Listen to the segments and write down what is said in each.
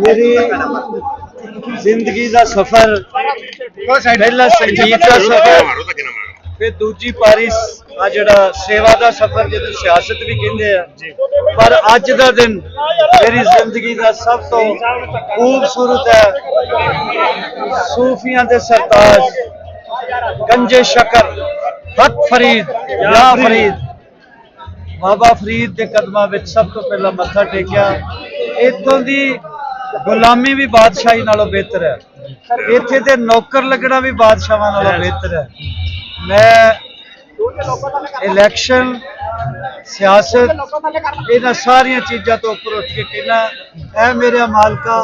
ਮੇਰੀ ਜ਼ਿੰਦਗੀ ਦਾ ਸਫ਼ਰ, ਪਹਿਲਾ ਸੰਗੀਤ ਦਾ ਸਫ਼ਰ, ਫਿਰ ਦੂਜੀ ਪਾਰੀ ਆ ਜਿਹੜਾ ਸੇਵਾ ਦਾ ਸਫ਼ਰ ਜਿਹਨੂੰ ਸਿਆਸਤ ਵੀ ਕਹਿੰਦੇ ਆ। ਪਰ ਅੱਜ ਦਾ ਦਿਨ ਮੇਰੀ ਜ਼ਿੰਦਗੀ ਦਾ ਸਭ ਤੋਂ ਖੂਬਸੂਰਤ ਹੈ। ਸੂਫੀਆਂ ਦੇ ਸਰਤਾਜ, ਗੰਜੇ ਸ਼ਕਰ ਹਕ ਫਰੀਦ ਯਾ ਫਰੀਦ। ਬਾਬਾ ਫਰੀਦ ਦੇ ਕਦਮਾਂ ਵਿੱਚ ਸਭ ਤੋਂ ਪਹਿਲਾਂ ਮੱਥਾ ਟੇਕਿਆ। ਇੱਥੋਂ ਦੀ ਗੁਲਾਮੀ ਵੀ ਬਾਦਸ਼ਾਹੀ ਨਾਲੋਂ ਬਿਹਤਰ ਹੈ। ਇੱਥੇ ਦੇ ਨੌਕਰ ਲੱਗਣਾ ਵੀ ਬਾਦਸ਼ਾਹਾਂ ਨਾਲੋਂ ਬਿਹਤਰ ਹੈ। ਮੈਂ ਇਲੈਕਸ਼ਨ ਸਿਆਸਤ, ਇਹਨਾਂ ਸਾਰੀਆਂ ਚੀਜ਼ਾਂ ਤੋਂ ਉੱਪਰ ਉੱਠ ਕੇ ਕਹਿਣਾ ਇਹ ਮੇਰੇ ਮਾਲਕਾ,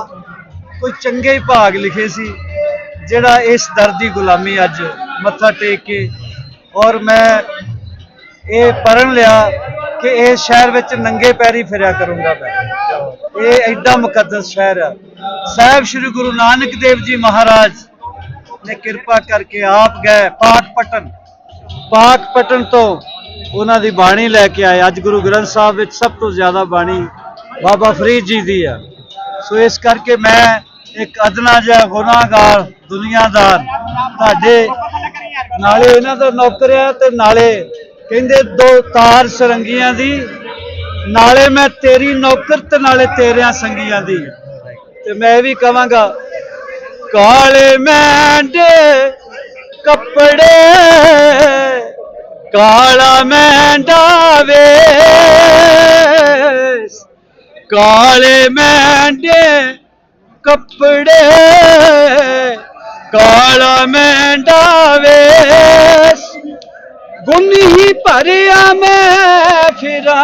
ਕੋਈ ਚੰਗੇ ਹੀ ਭਾਗ ਲਿਖੇ ਸੀ, ਜਿਹੜਾ ਇਸ ਦਰ ਦੀ ਗੁਲਾਮੀ ਅੱਜ ਮੱਥਾ ਟੇਕ ਕੇ ਔਰ ਮੈਂ ਇਹ ਪੜਨ ਲਿਆ ਕਿ ਇਸ ਸ਼ਹਿਰ ਵਿੱਚ ਨੰਗੇ ਪੈਰੀ ਫਿਰਿਆ ਕਰੂੰਗਾ ਮੈਂ। ਇਹ ਐਡਾ ਮੁਕੱਦਸ ਸ਼ਹਿਰ ਹੈ ਸਾਹਿਬ ਸ੍ਰੀ ਗੁਰੂ ਨਾਨਕ ਦੇਵ ਜੀ ਮਹਾਰਾਜ ਨੇ ਕਿਰਪਾ ਕਰਕੇ ਆਪ ਗਏ ਪਾਕ ਪਟਨ। ਪਾਕ ਪਟਨ ਤੋਂ ਉਹਨਾਂ ਦੀ ਬਾਣੀ ਲੈ ਕੇ ਆਏ। ਅੱਜ ਗੁਰੂ ਗ੍ਰੰਥ ਸਾਹਿਬ ਵਿੱਚ ਸਭ ਤੋਂ ਜ਼ਿਆਦਾ ਬਾਣੀ ਬਾਬਾ ਫਰੀਦ ਜੀ ਦੀ ਆ। ਸੋ ਇਸ ਕਰਕੇ ਮੈਂ ਇੱਕ ਅਦਨਾ ਜਿਹਾ ਗੁਨਾਹਗਾਰ, ਦੁਨੀਆਦਾਰ, ਤੁਹਾਡੇ ਨਾਲੇ ਇਹਨਾਂ ਦਾ ਨੌਕਰ ਆ ਤੇ ਨਾਲੇ ਕਹਿੰਦੇ ਦੋ ਤਾਰ ਸਰੰਗੀਆਂ ਦੀ ਨਾਲੇ ਮੈਂ ਤੇਰੀ ਨੌਕਰ ਤੇ ਨਾਲੇ ਤੇਰਿਆਂ ਸੰਗੀਆਂ ਦੀ। ਤੇ ਮੈਂ ਇਹ ਵੀ ਕਵਾਂਗਾ ਕਾਲੇ ਮੈਂਡੇ ਕੱਪੜੇ, ਕਾਲਾ ਮੈਂਡਾ ਵੇਸ, ਕਾਲੇ ਮੈਂਡੇ ਕੱਪੜੇ, ਕਾਲਾ ਮੈਂਡਾ ਵੇਸ ਗੁੰਨੀ ਭਰਿਆ ਮੈਂ ਫਿਰਾ।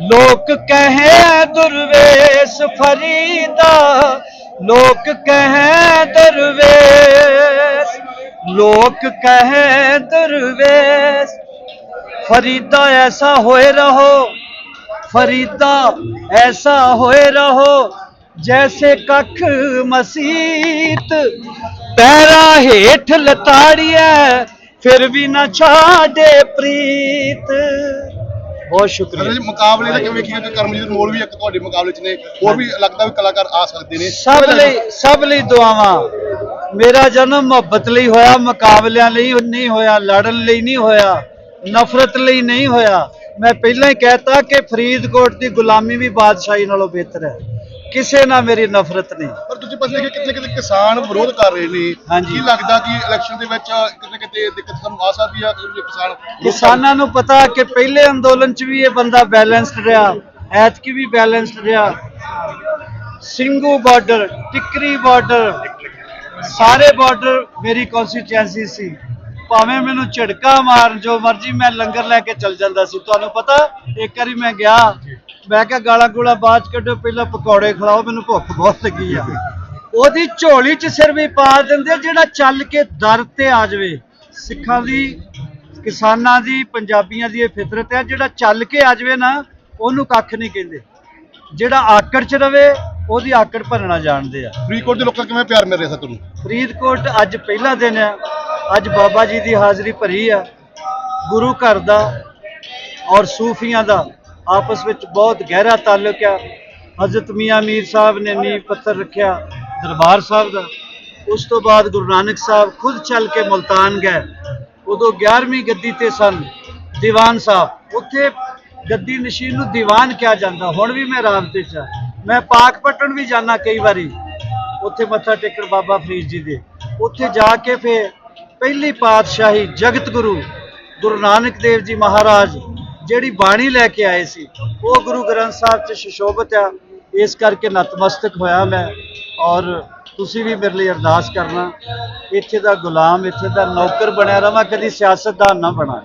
ਲੋਕ ਕਹੇ ਦੁਰਵੇਸ਼ ਫਰੀਦਾ। ਲੋਕ ਕਹੇ ਦਰਵੇਸ਼। ਲੋਕ ਕਹੇ ਦਰਵੇਸ਼। ਫਰੀਦਾ ਐਸਾ ਹੋਏ ਰਹੋ। ਫਰੀਦਾ ਐਸਾ ਹੋਏ ਰਹੋ, ਜੈਸੇ ਕੱਖ ਮਸੀਤ। ਪੈਰਾ ਹੇਠ ਲਤਾੜੀਐ ਫਿਰ ਵੀ ਨਾ ਛਾੜੇ ਪ੍ਰੀਤ। ਬਹੁਤ ਸ਼ੁਕਰੀਆ ਜੀ ਮੁਕਾਬਲੇ ਦਾ ਕਿਵੇਂ ਕੀ ਕਿ ਕਰਮਜੀਤ ਮੋਲ ਵੀ ਇੱਕ ਤੁਹਾਡੇ ਮੁਕਾਬਲੇ 'ਚ ਨੇ ਹੋਰ ਵੀ ਲੱਗਦਾ ਵੀ ਕਲਾਕਾਰ ਆ ਸਕਦੇ ਨੇ। ਸਭ ਲਈ ਸਭ ਲਈ ਦੁਆਵਾਂ। ਮੇਰਾ ਜਨਮ ਮੁਹੱਬਤ ਲਈ ਹੋਇਆ ਮੁਕਾਬਲਿਆਂ ਲਈ ਨਹੀਂ ਹੋਇਆ ਲੜਨ ਲਈ ਨਹੀਂ ਹੋਇਆ ਨਫ਼ਰਤ ਲਈ ਨਹੀਂ ਹੋਇਆ। ਮੈਂ ਪਹਿਲਾਂ ਹੀ ਕਹਿਤਾ ਕਿ ਫਰੀਦਕੋਟ ਦੀ ਗੁਲਾਮੀ ਵੀ ਬਾਦਸ਼ਾਹੀ ਨਾਲੋਂ ਬਿਹਤਰ ਹੈ। ਕਿਸੇ ਨਾਲ ਮੇਰੀ ਨਫ਼ਰਤ ਨਹੀਂ। ਪਰ ਦੂਜੇ ਪਾਸੇ ਦੇਖੀਏ ਕਿਤੇ ਕਿਤੇ ਕਿਸਾਨ ਵਿਰੋਧ ਕਰ ਰਹੇ ਨੇ। ਹਾਂਜੀ। ਕੀ ਲੱਗਦਾ ਕਿ ਇਲੈਕਸ਼ਨ ਦੇ ਵਿੱਚ ਕਿਤੇ ਕਿਤੇ ਦਿੱਕਤ ਸਾਨੂੰ ਆ ਸਕਦੀ ਆ ਕਿ ਕਿਸਾਨ ਕਿਸਾਨਾਂ ਨੂੰ ਪਤਾ ਕਿ ਪਹਿਲੇ ਅੰਦੋਲਨ 'ਚ ਵੀ ਇਹ ਬੰਦਾ ਬੈਲੈਂਸਡ ਰਿਹਾ ਐਤਕੀ ਵੀ ਬੈਲੈਂਸਡ ਰਿਹਾ। ਸਿੰਘੂ ਬਾਰਡਰ ਟਿਕਰੀ ਬਾਰਡਰ ਸਾਰੇ ਬਾਰਡਰ ਮੇਰੀ ਕਨਸਟੀਚੁਐਂਸੀ ਸੀ। ਭਾਵੇਂ ਮੈਨੂੰ ਝਟਕਾ ਮਾਰਨ ਜੋ ਮਰਜ਼ੀ ਮੈਂ ਲੰਗਰ ਲੈ ਕੇ ਚੱਲ ਜਾਂਦਾ ਸੀ ਤੁਹਾਨੂੰ ਪਤਾ ਇੱਕ ਵਾਰੀ ਮੈਂ ਗਿਆ ਮੈਂ ਕਿਹਾ ਗਾਲਾਂ ਗੂਲਾ ਬਾਅਦ 'ਚ ਕੱਢੋ ਪਹਿਲਾਂ ਪਕੌੜੇ ਖਿਲਾਓ ਮੈਨੂੰ ਭੁੱਖ ਬਹੁਤ ਲੱਗੀ ਆ। ਉਹਦੀ ਝੋਲੀ 'ਚ ਸਿਰ ਵੀ ਪਾ ਦਿੰਦੇ ਜਿਹੜਾ ਚੱਲ ਕੇ ਦਰ ਤੇ ਆ ਜਾਵੇ। ਸਿੱਖਾਂ ਦੀ ਕਿਸਾਨਾਂ ਦੀ ਪੰਜਾਬੀਆਂ ਦੀ ਇਹ ਫਿਤਰਤ ਹੈ ਜਿਹੜਾ ਚੱਲ ਕੇ ਆ ਜਾਵੇ ਨਾ ਉਹਨੂੰ ਕੱਖ ਨਹੀਂ ਕਹਿੰਦੇ। ਜਿਹੜਾ ਆਕੜ 'ਚ ਰਵੇ ਉਹਦੀ ਆਕੜ ਭਰਨਾ ਜਾਣਦੇ ਆ। ਫਰੀਦਕੋਟ ਦੇ ਲੋਕਾਂ ਕਿਵੇਂ ਪਿਆਰ ਮਿਲ ਰਿਹਾ ਤੁਹਾਨੂੰ? ਫਰੀਦਕੋਟ ਅੱਜ ਪਹਿਲਾ ਦਿਨ ਹੈ ਅੱਜ ਬਾਬਾ ਜੀ ਦੀ ਹਾਜ਼ਰੀ ਭਰੀ ਆ। ਗੁਰੂ ਘਰ ਦਾ ਔਰ ਸੂਫੀਆਂ ਦਾ। ਆਪਸ ਵਿੱਚ ਬਹੁਤ ਗਹਿਰਾ ਤਾਲੁਕ ਆ। ਹਜ਼ਰਤ ਮੀਆਂ ਮੀਰ ਸਾਹਿਬ ਨੇ ਨੀਂਹ ਪੱਥਰ ਰੱਖਿਆ ਦਰਬਾਰ ਸਾਹਿਬ ਦਾ। ਉਸ ਤੋਂ ਬਾਅਦ ਗੁਰੂ ਨਾਨਕ ਸਾਹਿਬ ਖੁਦ ਚੱਲ ਕੇ ਮੁਲਤਾਨ ਗਏ। ਉਦੋਂ 11ਵੀਂ ਗੱਦੀ ਤੇ ਸਨ ਦੀਵਾਨ ਸਾਹਿਬ। ਉੱਥੇ ਗੱਦੀ ਨਸ਼ੀਨ ਨੂੰ ਦੀਵਾਨ ਕਿਹਾ ਜਾਂਦਾ। ਹੁਣ ਵੀ ਮੈਂ ਰਾਬਤੇ 'ਚ ਆ। ਮੈਂ ਪਾਕਪਟਨ ਵੀ ਜਾਣਾ ਕਈ ਵਾਰੀ। ਉੱਥੇ ਮੱਥਾ ਟੇਕਣ ਬਾਬਾ ਫਰੀਦ ਜੀ ਦੇ। ਉੱਥੇ ਜਾ ਕੇ ਫਿਰ ਪਹਿਲੀ ਪਾਤਸ਼ਾਹੀ ਜਗਤ ਗੁਰੂ ਗੁਰੂ ਨਾਨਕ ਦੇਵ ਜੀ ਮਹਾਰਾਜ ਜਿਹੜੀ ਬਾਣੀ ਲੈ ਕੇ ਆਏ ਸੀ, ਉਹ ਗੁਰੂ ਗ੍ਰੰਥ ਸਾਹਿਬ 'ਚ ਸ਼ਿਸ਼ੋਭਤ ਆ। ਇਸ ਕਰਕੇ ਨਤਮਸਤਕ ਹੋਇਆ ਮੈਂ ਔਰ ਤੁਸੀਂ ਵੀ ਮੇਰੇ ਲਈ ਅਰਦਾਸ ਕਰਨਾ, ਇੱਥੇ ਦਾ ਗੁਲਾਮ, ਇੱਥੇ ਦਾ ਨੌਕਰ ਬਣਿਆ ਰਵਾਂ, ਕਦੀ ਸਿਆਸਤਦਾਨ ਨਾ ਬਣਾ